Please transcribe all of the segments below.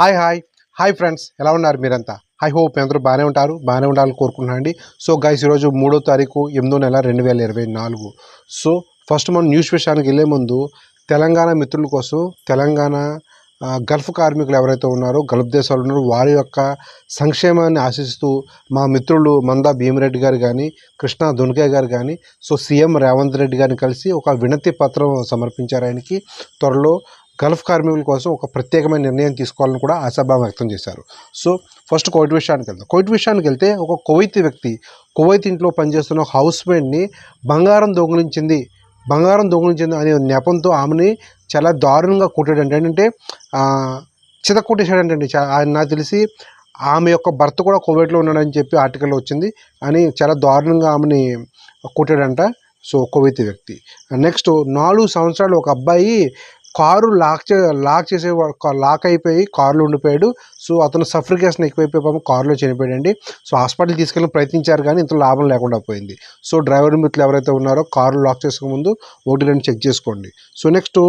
Hi hi. Hi friends. ఎలా ఉన్నారు మీరంతా? ఐ హోప్ అందరూ బాగానే ఉంటారు బాగానే ఉండాలని కోరుకుంటున్నాను అండి. సో గైస్ ఈరోజు మూడో తారీఖు ఎనిమిదో నెల రెండు వేల ఇరవై నాలుగు. సో ఫస్ట్ మనం న్యూస్ విషయానికి వెళ్ళే ముందు తెలంగాణ మిత్రుల కోసం తెలంగాణ గల్ఫ్ కార్మికులు ఎవరైతే ఉన్నారో గల్ఫ్ దేశాలు ఉన్నారో వారి యొక్క సంక్షేమాన్ని ఆశిస్తూ మా మిత్రులు మందా భీమిరెడ్డి గారు కానీ కృష్ణ దున్కే గారు కానీ సో సీఎం రేవంత్ రెడ్డి గారిని కలిసి ఒక వినతి పత్రం సమర్పించారు ఆయనకి. త్వరలో గల్ఫ్ కార్మికుల కోసం ఒక ప్రత్యేకమైన నిర్ణయం తీసుకోవాలని కూడా ఆశాభావం వ్యక్తం చేశారు. సో ఫస్ట్ కోవిడ్ విషయానికి వెళ్దాం. కోవిడ్ విషయానికి వెళ్తే ఒక కువైత్ వ్యక్తి కువైత్ ఇంట్లో పనిచేస్తున్న ఒక హౌస్ మేడ్ని బంగారం దొంగిలించింది. బంగారం దొంగిలించింది అనే నెపంతో ఆమెని చాలా దారుణంగా కొట్టాడంటే. ఏంటంటే చిత కొట్టేశాడంటండి ఆయన నాకు తెలిసి ఆమె యొక్క భర్త కూడా కోవిడ్లో ఉన్నాడని చెప్పి ఆర్టికల్ వచ్చింది అని చాలా దారుణంగా ఆమెని కొట్టాడంట. సో కువైతీ వ్యక్తి. నెక్స్ట్ నాలుగు సంవత్సరాలు ఒక అబ్బాయి కారు లాక్ చే లాక్ చేసే లాక్ అయిపోయి కారులో ఉండిపోయాడు. సో అతను సఫరికేషన్ ఎక్కువైపోయి పాపం కారులో చనిపోయాడండి. సో హాస్పిటల్ తీసుకెళ్ళి ప్రయత్నించారు కానీ ఇంత లాభం లేకుండా పోయింది. సో డ్రైవర్ మిత్రులు ఎవరైతే ఉన్నారో కారు లాక్ చేసుకునే ముందు ఒకటి రెండు చెక్ చేసుకోండి. సో నెక్స్ట్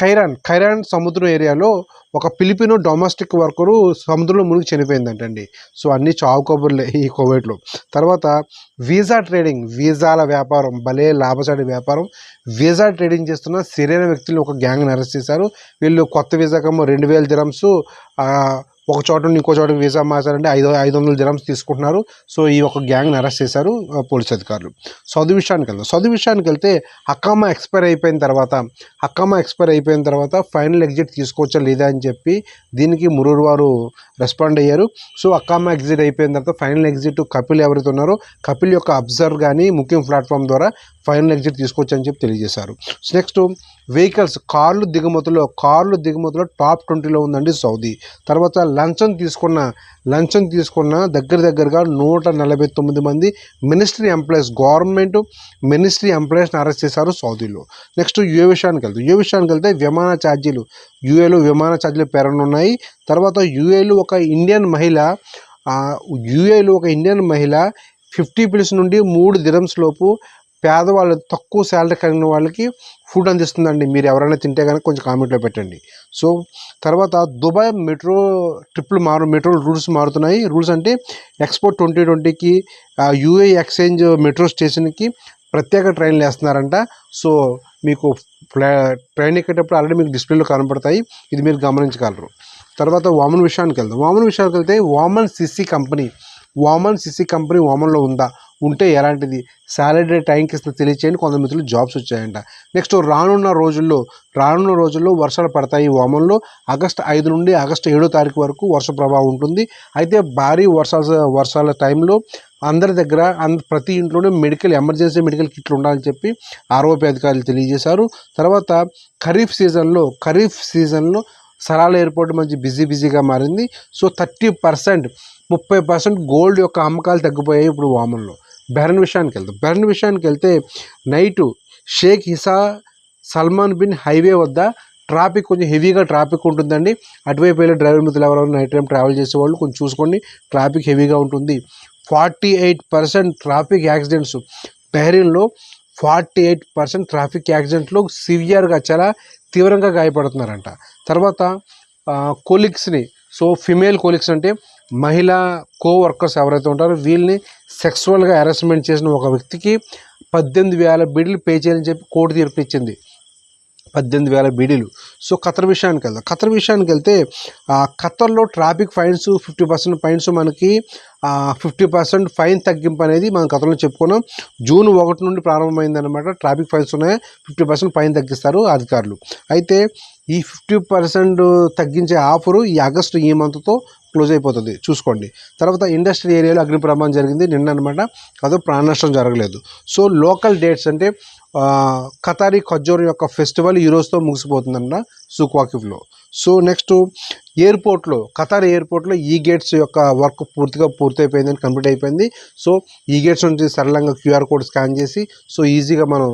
ఖైరాన్ ఖైరాన్ సముద్రం ఏరియాలో ఒక ఫిలిపినో డొమెస్టిక్ వర్కరు సముద్రంలో మునిగి చనిపోయిందంటండి. సో అన్ని చావు కబుర్లే ఈ కోవిడ్లో. తర్వాత వీసా ట్రేడింగ్ వీసాల వ్యాపారం భలే లాభసాటి వ్యాపారం. వీసా ట్రేడింగ్ చేస్తున్న సిరైన వ్యక్తులు ఒక గ్యాంగ్ని అరెస్ట్ చేశారు. వీళ్ళు కొత్త వీసాకేమో రెండు వేల దిరమ్స్ ఒక చోట నుండి ఇంకో చోటకి వీసా మార్చారంటే ఐదు ఐదు వందల దిరమ్స్ తీసుకుంటున్నారు. సో ఈ ఒక గ్యాంగ్ని అరెస్ట్ చేశారు పోలీస్ అధికారులు. సౌదీ విషయానికి వెళ్దాం. సౌదీ విషయానికి వెళ్తే అక్కమ్మ ఎక్స్పైర్ అయిపోయిన తర్వాత అక్కమ్మ ఎక్స్పైర్ అయిపోయిన తర్వాత ఫైనల్ ఎగ్జిట్ తీసుకోవచ్చా లేదా అని చెప్పి దీనికి మురూరు వారు రెస్పాండ్ అయ్యారు. సో అక్కమ్మ ఎగ్జిట్ అయిపోయిన తర్వాత ఫైనల్ ఎగ్జిట్ కపిల్ ఎవరైతే ఉన్నారో కపిల్ యొక్క అబ్జర్వ్ కానీ ముఖ్యం ప్లాట్ఫామ్ ద్వారా ఫైనల్ ఎగ్జిట్ తీసుకోవచ్చు అని చెప్పి తెలియజేశారు. నెక్స్ట్ వెహికల్స్ కార్లు దిగుమతులో కార్లు దిగుమతిలో టాప్ ట్వంటీలో ఉందండి సౌదీ. తర్వాత లంచం తీసుకున్న లంచం తీసుకున్న దగ్గర దగ్గరగా నూట నలభై తొమ్మిది మంది మినిస్ట్రీ ఎంప్లాయీస్ గవర్నమెంట్ మినిస్ట్రీ ఎంప్లాయీస్ని అరెస్ట్ చేశారు సౌదీలో. నెక్స్ట్ యుఏ విషయానికి వెళ్తే యుఏ విషయానికి వెళ్తే విమాన ఛార్జీలు యుఏలో విమాన ఛార్జీలు పెరగనున్నాయి తర్వాత యుఏలో ఒక ఇండియన్ మహిళ యుఏలో ఒక ఇండియన్ మహిళ ఫిఫ్టీ పిల్స్ నుండి మూడు దిరమ్స్ లోపు పేదవాళ్ళు తక్కువ శాలరీ కలిగిన వాళ్ళకి ఫుడ్ అందిస్తుందండి. మీరు ఎవరైనా తింటే కనుక కొంచెం కామెంట్లో పెట్టండి. సో తర్వాత దుబాయ్ మెట్రో ట్రిప్లు మారు మెట్రో రూల్స్ మారుతున్నాయి. రూల్స్ అంటే ఎక్స్పోర్ట్ ట్వంటీ ట్వంటీకి యూఏ ఎక్స్చేంజ్ మెట్రో స్టేషన్కి ప్రత్యేక ట్రైన్లు వేస్తున్నారంట. సో మీకు ట్రైన్ ఎక్కేటప్పుడు ఆల్రెడీ మీకు డిస్ప్లేలో కనబడతాయి. ఇది మీరు గమనించగలరు. తర్వాత వామన్ విషయానికి వెళ్దాం. వామన్ విషయానికి వెళ్తే Oman CC company Oman CC company వామన్లో ఉందా? ఉంటే ఎలాంటిది? సాలరీ టైంకి ఇస్తే తెలియచేయండి. కొంత మిత్రులు జాబ్స్ వచ్చాయంట. నెక్స్ట్ రానున్న రోజుల్లో రానున్న రోజుల్లో వర్షాలు పడతాయి వామన్లో. ఆగస్టు ఐదు నుండి ఆగస్టు ఏడో తారీఖు వరకు వర్ష ప్రభావం ఉంటుంది. అయితే భారీ వర్షాల వర్షాల టైంలో అందరి దగ్గర అంద ప్రతి ఇంట్లోనే మెడికల్ ఎమర్జెన్సీ మెడికల్ కిట్లు ఉండాలని చెప్పి ఆరోగ్య అధికారులు తెలియజేశారు. తర్వాత ఖరీఫ్ సీజన్లో ఖరీఫ్ సీజన్లో సరాల ఎయిర్పోర్ట్ మంచి బిజీ బిజీగా మారింది. సో థర్టీ పర్సెంట్ ముప్పై పర్సెంట్ గోల్డ్ యొక్క అమ్మకాలు తగ్గిపోయాయి ఇప్పుడు వామన్లో. బెరన్ విషయానికి వెళ్తాం బెహ్రన్ విషయానికి వెళ్తే night Sheikh Isa Salman bin highway వద్ద ట్రాఫిక్ కొంచెం హెవీగా ట్రాఫిక్ ఉంటుందండి. అటువైపు వెళ్ళే డ్రైవర్ మిత్రులు ఎవరైనా నైట్ టైం ట్రావెల్ చేసేవాళ్ళు కొంచెం చూసుకోండి. ట్రాఫిక్ హెవీగా ఉంటుంది. Forty eight percent traffic accidents. బెహరిన్లో forty eight percent traffic యాక్సిడెంట్లో సివియర్గా చాలా తీవ్రంగా గాయపడుతున్నారంట. తర్వాత కొలిక్స్ని సో ఫిమేల్ కొలిక్స్ అంటే మహిళా కో వర్కర్స్ ఎవరైతే ఉంటారో వీళ్ళని సెక్సువల్గా హెరాస్మెంట్ చేసిన ఒక వ్యక్తికి పద్దెనిమిది వేల బిడ్డలు పే చేయాలని చెప్పి కోర్టు తీర్పు ఇచ్చింది. పద్దెనిమిది వేల బీడీలు. సో ఖతర్ విషయానికి వెళ్దాం. ఖతర్ విషయానికి వెళ్తే ఖతర్లో traffic fines fifty percent fines మనకి ఫిఫ్టీ పర్సెంట్ ఫైన్ తగ్గింపు అనేది మనం గతంలో చెప్పుకున్నాం. జూన్ ఒకటి నుండి ప్రారంభమైందనమాట ట్రాఫిక్ ఫైన్స్ ఉన్నాయి. ఫిఫ్టీ పర్సెంట్ ఫైన్ తగ్గిస్తారు అధికారులు. అయితే ఈ ఫిఫ్టీ పర్సెంట్ తగ్గించే ఆఫరు ఈ ఆగస్టు ఈ మంత్తో క్లోజ్ అయిపోతుంది. చూసుకోండి. తర్వాత ఇండస్ట్రీ ఏరియాలో అగ్ని ప్రమాదం జరిగింది. నిన్న అనమాట అదో ప్రాణ నష్టం జరగలేదు. సో లోకల్ డేట్స్ అంటే ఆ, ఖతారీ యొక్క ఫెస్టివల్ ఈ రోజుతో ముగిసిపోతుందన్న సుక్వాకిఫ్లో సో నెక్స్ట్ ఎయిర్పోర్ట్లో ఖతార్ ఎయిర్పోర్ట్లో ఈ గేట్స్ యొక్క వర్క్ పూర్తిగా పూర్తయిపోయిందని కంప్లీట్ అయిపోయింది. సో ఈ గేట్స్ నుంచి సరళంగా క్యూఆర్ కోడ్ స్కాన్ చేసి సో ఈజీగా మనం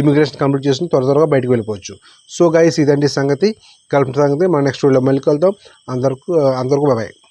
ఇమిగ్రేషన్ కంప్లీట్ చేసుకుని త్వర త్వరగా బయటకు వెళ్ళిపోవచ్చు. సో గైస్ ఇదండి సంగతి. కలిపిన సంగతి. మనం నెక్స్ట్ వీడియో మళ్ళీ కలుద్దాం. అందరికీ అందరికీ బాయ్